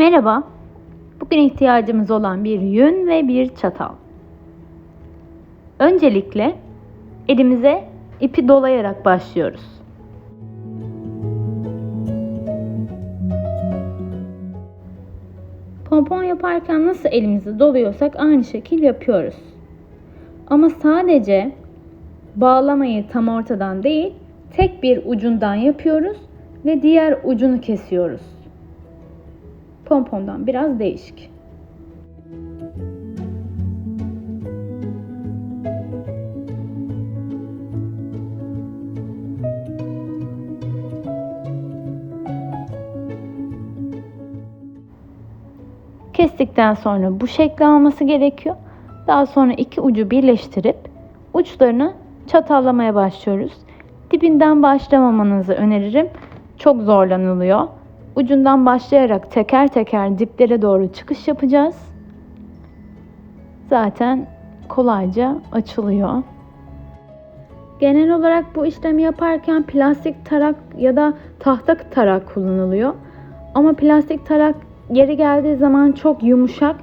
Merhaba. Bugün ihtiyacımız olan bir yün ve bir çatal. Öncelikle elimize ipi dolayarak başlıyoruz. Pompon yaparken nasıl elimizi doluyorsak aynı şekil yapıyoruz. Ama sadece bağlamayı tam ortadan değil, tek bir ucundan yapıyoruz ve diğer ucunu kesiyoruz. Pompondan biraz değişik. Kestikten sonra bu şekli alması gerekiyor. Daha sonra iki ucu birleştirip uçlarını çatallamaya başlıyoruz. Dibinden başlamamanızı öneririm. Çok zorlanılıyor. Ucundan başlayarak teker teker diplere doğru çıkış yapacağız. Zaten kolayca açılıyor. Genel olarak bu işlemi yaparken plastik tarak ya da tahta tarak kullanılıyor. Ama plastik tarak yeri geldiği zaman çok yumuşak,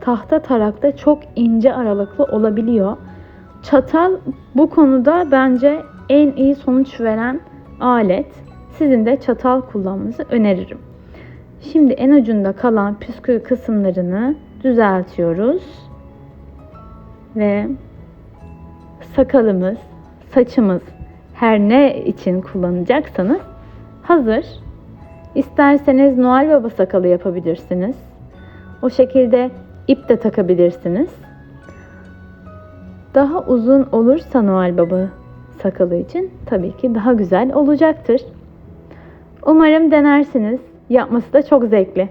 tahta tarak da çok ince aralıklı olabiliyor. Çatal bu konuda bence en iyi sonuç veren alet. Sizin de çatal kullanmanızı öneririm. Şimdi en ucunda kalan püskül kısımlarını düzeltiyoruz. Ve sakalımız, saçımız her ne için kullanacaksanız hazır. İsterseniz Noel Baba sakalı yapabilirsiniz. O şekilde ip de takabilirsiniz. Daha uzun olursa Noel Baba sakalı için tabii ki daha güzel olacaktır. Umarım denersiniz. Yapması da çok zevkli.